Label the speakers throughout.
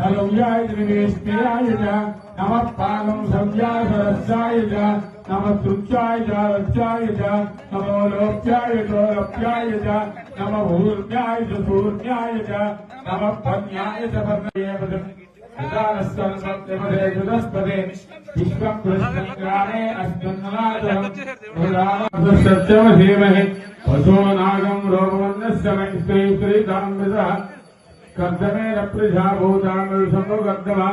Speaker 1: तनुजाय त्रिवेष्टियाय च नमः पाकं सव्यासरस्याय च नमो लोप्याय चोरप्याय च नमः भूर्ण्याय पन्याय च पर्णये चतुरस्पदे विश्वकृष्णग्रामे अस्मिन् धीमहि पशूनागम् मैत्री श्रीतामृतः कर्दमे नृजा भूतांगो गर्दवा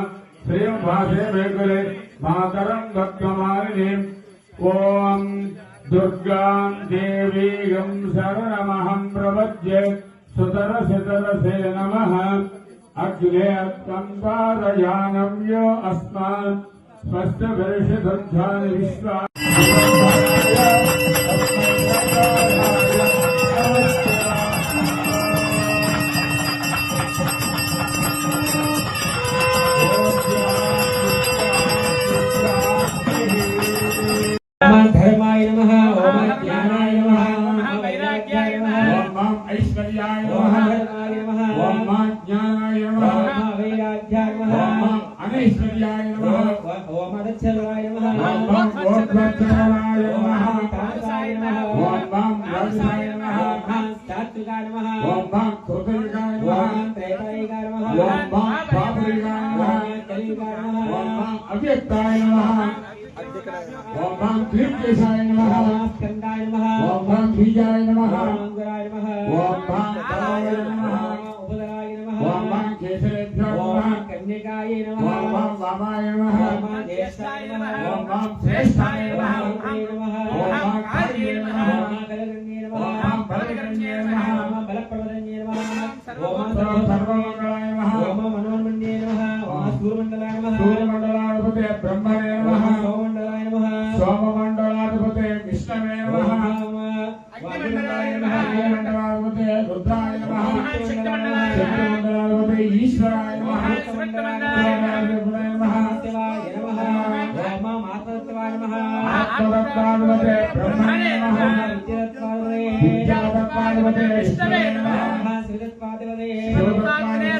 Speaker 1: श्रीम भाषे वेगुले मातरम दत्तमालिनीम। ओम दुर्गा देवी गम शरणमहम प्रवज्ये सुतर
Speaker 2: सितर से नम अग्रे तंपारयानम यो अस्मा स्पष्ट वर्षध्वजा
Speaker 1: विश्वा। Thank
Speaker 2: you.
Speaker 1: नमः ओम ज्ञानाय नमः
Speaker 2: ओम वैराग्याय नमः
Speaker 1: ओम ऐश्वर्याय
Speaker 2: ओम नमः
Speaker 1: ओम दीर्घेशाय नमः
Speaker 2: ओम स्कंदाय नमः
Speaker 1: ओम बीजाय नमः
Speaker 2: ओम अंगुराय नमः
Speaker 1: ओम बलाय नमः
Speaker 2: उपदराय नमः
Speaker 1: ओम केशरेभ्यो
Speaker 2: ओम
Speaker 1: नमः
Speaker 2: कन्यकाय
Speaker 1: ओम
Speaker 2: नमः
Speaker 1: वामाय नमः
Speaker 2: ओम ज्येष्ठाय नमः
Speaker 1: ओम श्रेष्ठाय नमः
Speaker 2: नमः
Speaker 1: ओम कार्ये नमः
Speaker 2: ओम कलगण्ये नमः
Speaker 1: ओम बलगण्ये नमः
Speaker 2: ओम बलप्रवदन्ये नमः ओम
Speaker 1: ओम सर्वमङ्गलाय नमः
Speaker 2: ओम मनोन्मन्ये नमः ओम सूर्यमण्डलाय नमः
Speaker 1: सूर्यमण्डलाधिपते ब्रह्मणे नमः సోమమండలాధిపతే
Speaker 2: విష్ణవే నమ.
Speaker 1: మండలాధిపతే రుద్రాయ మండలాధిపతే
Speaker 2: ఈశ్వరాయ ఆత్మతత్వాధిపతే బ్రహ్మణే నమ. విద్యాతత్వాధిపతే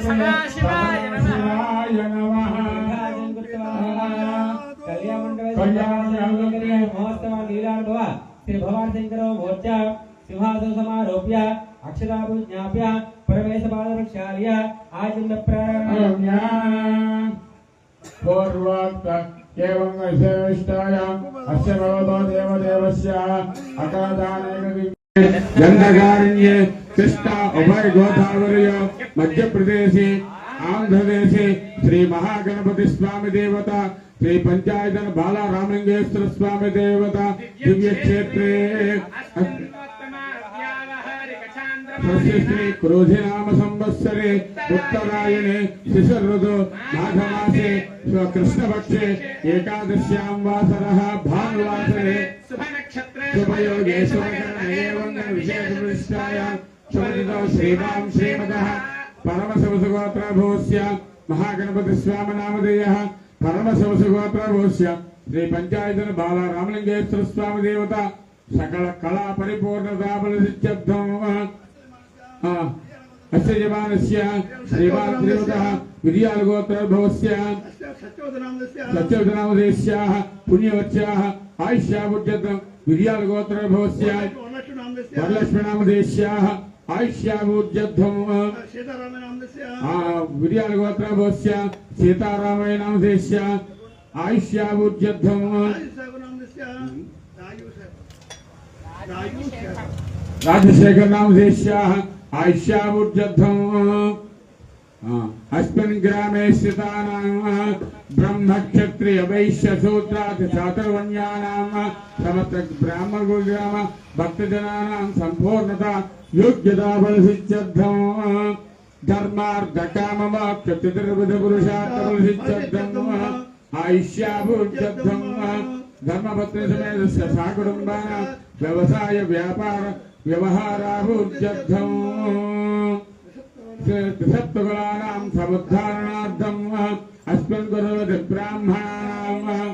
Speaker 2: సదాశివాయ श्रोतव्य अक्षराभु ज्ञाप्य परमेश बालप्रक्षाल्य आचिन्त प्रारम्य
Speaker 1: पूर्वात् एवम् अशेष्टायाम् अस्य श्री महागणपति स्वामी देवता श्री पंचायतन बाला रामलिंगेश्वर स्वामी देवता दिव्य क्षेत्रे तस्य श्री क्रोधि नाम संवत्सरे उत्तरायणे शिशिर ऋतु माघमासे कृष्णपक्षे एकादश्यां वासरः भानुवासरे शुभयोगे शुभकरणेवङ्गविशेषप्रतिष्ठायां शुभदितो श्रीमां श्रीमतः परमशिवसुगोत्रभूस्य महागणपतिस्वामिनामधेयः परमशिवसुगोत्रभूस्य श्री पंचायतन बाला रामलिंगेश्वर स्वामी देवता सकल कला परिपूर्णता बलसिद्ध्यर्थम् अस्य यमानस्य आयुष्या विधियालगोत्रभवस्य सच्चोदनामदेस्याः पुण्यवत्याः आयुष्यावुड्यतम् विधियालगोत्रभवस्य वरलक्ष्मीनामदेस्याः आयुष्यावुज्यध्वम् राजशेखर ऐश्यावुर्जध्वम् अस्मिन् ग्रामे स्थितानां ब्रह्मक्षत्रियवैश्यसूत्रात् भक्तजना समत्र ब्राह्मणगुरुग्राम भक्तजनानां सम्पूर्णता योग्यता बलसिच्यर्थम् धर्मार्थकामवाक्यतिर्विधपुरुषार्थबलसिच्यर्थम् ऐश्याभुर्जध्वम् धर्मपत्नी व्यवसाय व्यापार व्यवहाराहुत्यर्थम् सप्तगुणानाम् समुद्धारणार्थम्। अस्मिन् गुरुवति ब्राह्मणानाम्।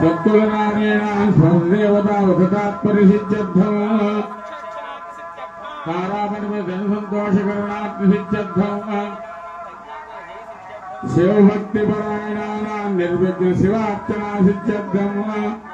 Speaker 1: सत्कुलनारीणाम् सर्वदेवता वसतात्परिसिद्ध्यर्थम्।
Speaker 3: तारापरिमजनसन्तोषकरणात्मसिद्ध्यर्थम् शिवभक्तिपरायणानाम् निर्विघ्नशिवार्चनासिद्ध्यर्थम्।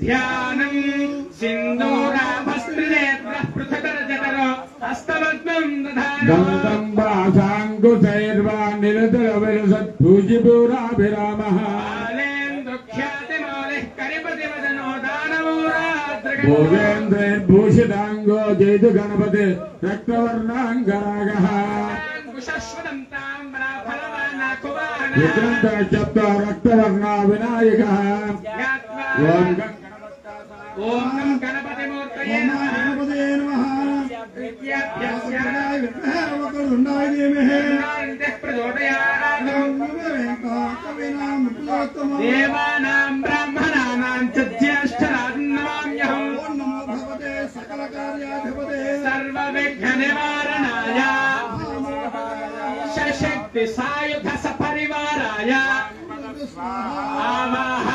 Speaker 3: ధ్యానం. సింధూరాభస్త్రినేత్ర పృథకరజఠర హస్తపద్మం దధాన
Speaker 1: దంతం భాషాంకుశైర్వా నిరతర
Speaker 3: కరిపతివదనో దానవోరాద్రగణో
Speaker 1: భోగేంద్రైర్భూషితాంగో జైతు గణపతి రక్తవర్ణాంగరాగ విక్రంత రక్తవర్ణ వినాయక. ఓం
Speaker 3: ఓం నమః గణపతిమూర్తయే నమః విద్యాభ్యస్య జ్ఞానంతః ప్రచోదయాత్ దేవానాం బ్రాహ్మణానాం చ జ్యేష్ఠరాజన్నమామ్యహం సర్వవిఘ్న నివారణాయ సశక్తి సాయుధ సపరివారాయ ఆవాహన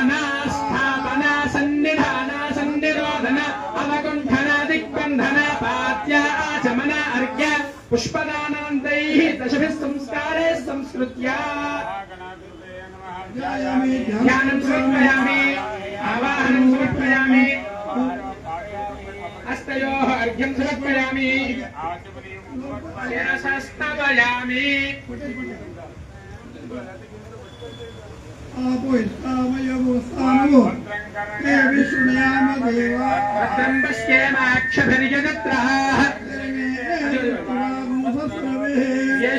Speaker 3: అర్ఘ్య పుష్పదానాంతై దశభిः సంస్కారే సంస్కృత్య ధ్యానం సమర్పయామి ఆవాహనం సమర్పయామి హస్తయోः అర్ఘ్యం సమర్పయామి శిరసస్తవయామి భద్రం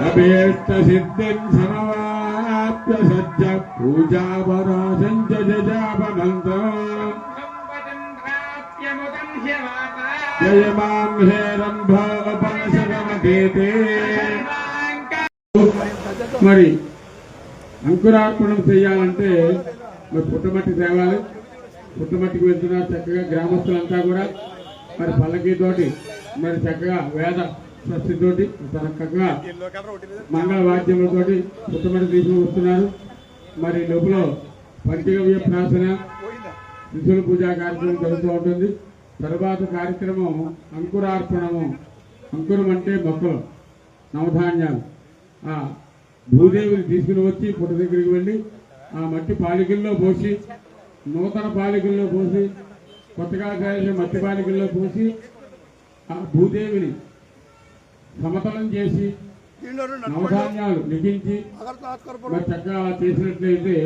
Speaker 1: అభీష్ట సిద్ధిం సమవాప్య సజ్జ పూజావరాశం చ జజాపనంతం
Speaker 3: సంపదం ప్రాప్య ముదం హ్యవాత
Speaker 1: జయ మాం మరి అంకురార్పణం చేయాలంటే మరి పుట్టమట్టి తేవాలి. పుట్టమట్టికి వెళ్తున్నారు చక్కగా గ్రామస్తులంతా కూడా. మరి పల్లకీతోటి మరి చక్కగా వేద స్వస్తితోటి చక్కగా మంగళ వాద్యములతోటి పుట్టమట్టి తీసుకుని వస్తున్నారు. మరి లోపల పంచగవ్య ప్రాసన శిశుల పూజా కార్యక్రమం జరుగుతూ ఉంటుంది. తరువాత కార్యక్రమం అంకురార్పణము. అంకురం అంటే మొక్కలు నవధాన్యాలు. ఆ భూదేవిని తీసుకుని వచ్చి పుట్ట దగ్గరికి వెళ్ళి ఆ మట్టి పాలికల్లో పోసి నూతన పాలికల్లో పోసి కొత్తగా చేసిన మట్టి పాలికల్లో పోసి ఆ భూదేవిని సమతలం చేసి నవధాన్యాలు లిఖించి చక్కగా చేసినట్లయితే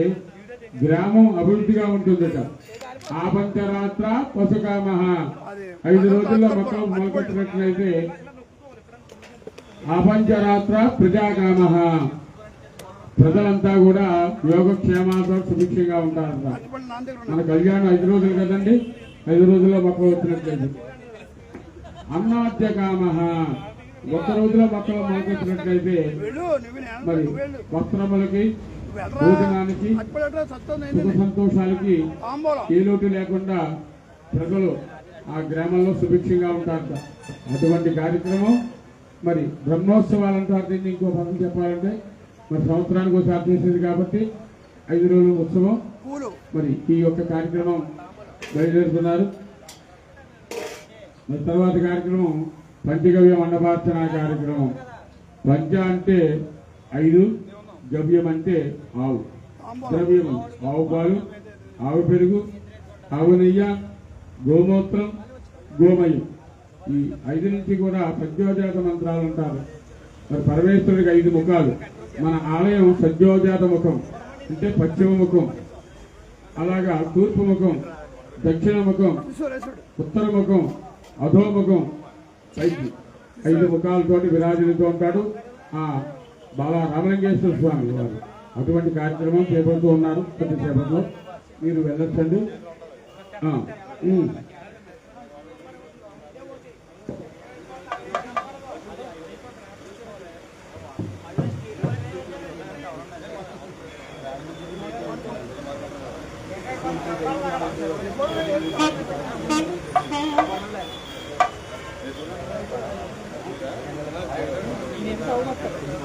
Speaker 1: గ్రామం అభివృద్ధిగా ఉంటుందట. ఆ పంచరాత్ర పశుకామ ఐదు రోజుల్లో మొక్కలు మొలకెట్టినట్లయితే అపంచరాత్ర ప్రజాకామ ప్రజలంతా కూడా యోగక్షేమాలతో సుభిక్షంగా ఉంటారంట మన కళ్యాణం ఐదు రోజులు కదండి? ఐదు రోజుల్లో మొక్కలు వచ్చినట్లయితే. అన్నాద్య కామ ఒక్క రోజులో మొక్కలు మొలకొచ్చినట్లయితే మరి వస్త్రములకి భోజనానికి సుఖ సంతోషాలకి ఏ లోటు లేకుండా ప్రజలు ఆ గ్రామంలో సుభిక్షంగా ఉంటారట అటువంటి కార్యక్రమం మరి బ్రహ్మోత్సవాలు అంటారు దీన్ని ఇంకో పదం చెప్పాలంటే. మరి సంవత్సరానికి ఒకసారి చేసేది కాబట్టి ఐదు రోజుల ఉత్సవం. మరి ఈ యొక్క కార్యక్రమం బయలుదేరుతున్నారు. మరి తర్వాత కార్యక్రమం పంచగవ్య మండపార్చన కార్యక్రమం. పంచ అంటే ఐదు గవ్యం అంటే ఆవు. ద్రవ్యం ఆవు పాలు ఆవు పెరుగు ఆవు నెయ్య గోమూత్రం గోమయం. ఈ ఐదు నుంచి కూడా సద్యోజాత మంత్రాలు అంటారు మరి పరమేశ్వరుడికి ఐదు ముఖాలు. మన ఆలయం సద్యోజాత ముఖం అంటే పశ్చిమ ముఖం అలాగా తూర్పు ముఖం దక్షిణ ముఖం ఉత్తర ముఖం అధోముఖం పైకి ఐదు ముఖాలతోటి విరాజులతో ఉంటాడు. ఆ బాలా రామలింగేశ్వర స్వామి వారు. అటువంటి కార్యక్రమం చేపడుతూ ఉన్నారు. కొద్దిసేపట్లో మీరు వెళ్ళొచ్చండి.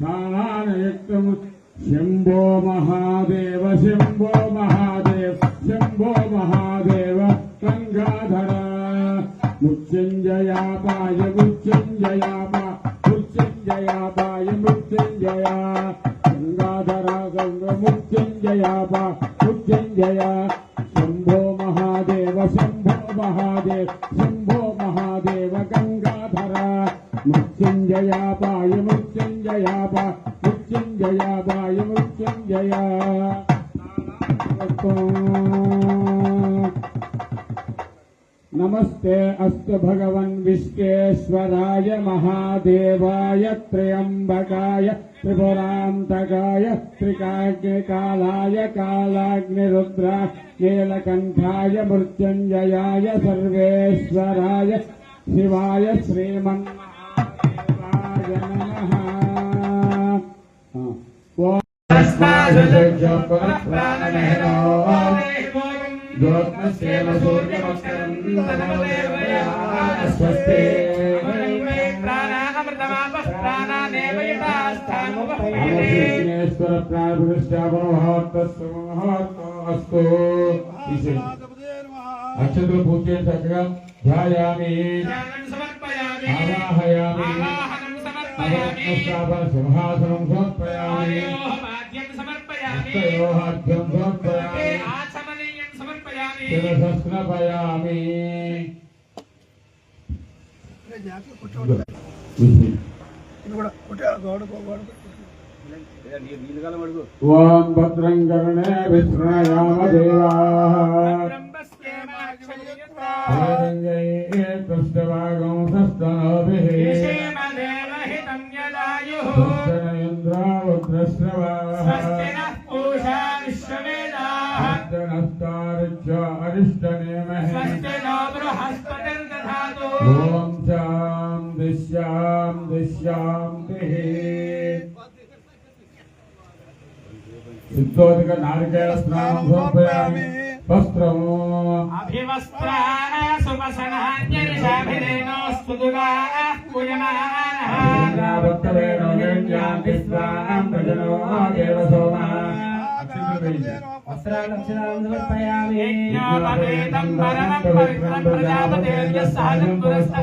Speaker 1: ప్రాణానయుక్తం శంభో మహాదేవ శంభో మహాదేవ శంభో మహాదేవ గంగాధర. మృత్యుంజయాపాయ మృత్యుంజయాపా మృత్యుంజయాపాయ अस्तु भगवन् विश्वेश्वराय महादेवाय त्र्यम्बकाय त्रिपुरान्तकाय त्रिकाग्निकालाय कालाग्निरुद्रा नीलकण्ठाय मृत्युञ्जयाय सर्वेश्वराय शिवाय श्रीमन्महादेवाय नमः ॐ ज्योत्स्येव सूर्यमक्षरम् स्वस्ति అమృతేశ్వర ప్రాణప్రతిష్టాపనమహోత్తస్సు అక్షతులు పూజ చేసి చక్కగా ధ్యాయామి ఆవాహయామి అవరత్నస్థాపన సింహాసనం సమర్పయామి హస్తయోహార్ఘ్యం సమర్పయామి శిరసస్నపయామి ఓం భద్రం కర్ణే విష్ణయామ దేవా కృష్ణవాగం సస్తనోభిః. సిద్ధోదిక నారికేళ స్నానం సమర్పయామి వస్త్రము భక్తవేణో నిర్ణయాంతి స్నానం ప్రజనో దేవ సోమః.
Speaker 2: వస్త్రాలు అక్షరాలను సమర్పయామి
Speaker 3: యజ్ఞోపవేతం పరమం పవిత్రం ప్రజాపతేర్య సహజం పురస్తా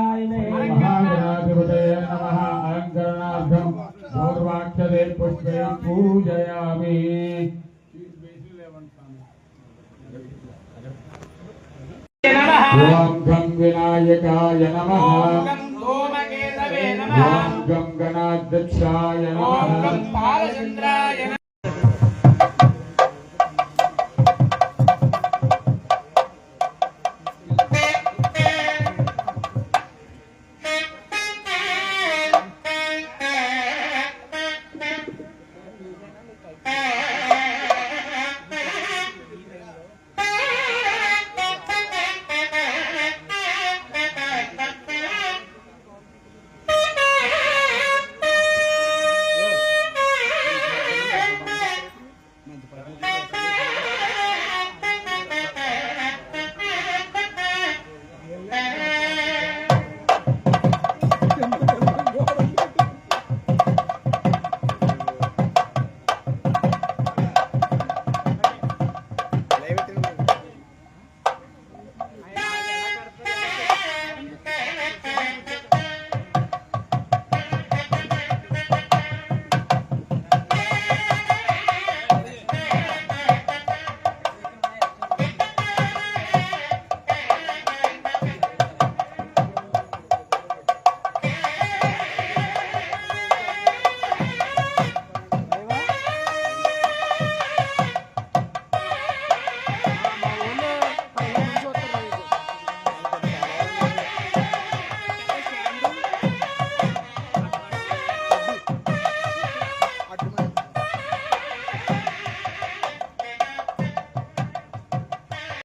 Speaker 1: गणाध्यक्षाय
Speaker 3: ॐ गं
Speaker 1: नमः
Speaker 3: बालचन्द्राय नमः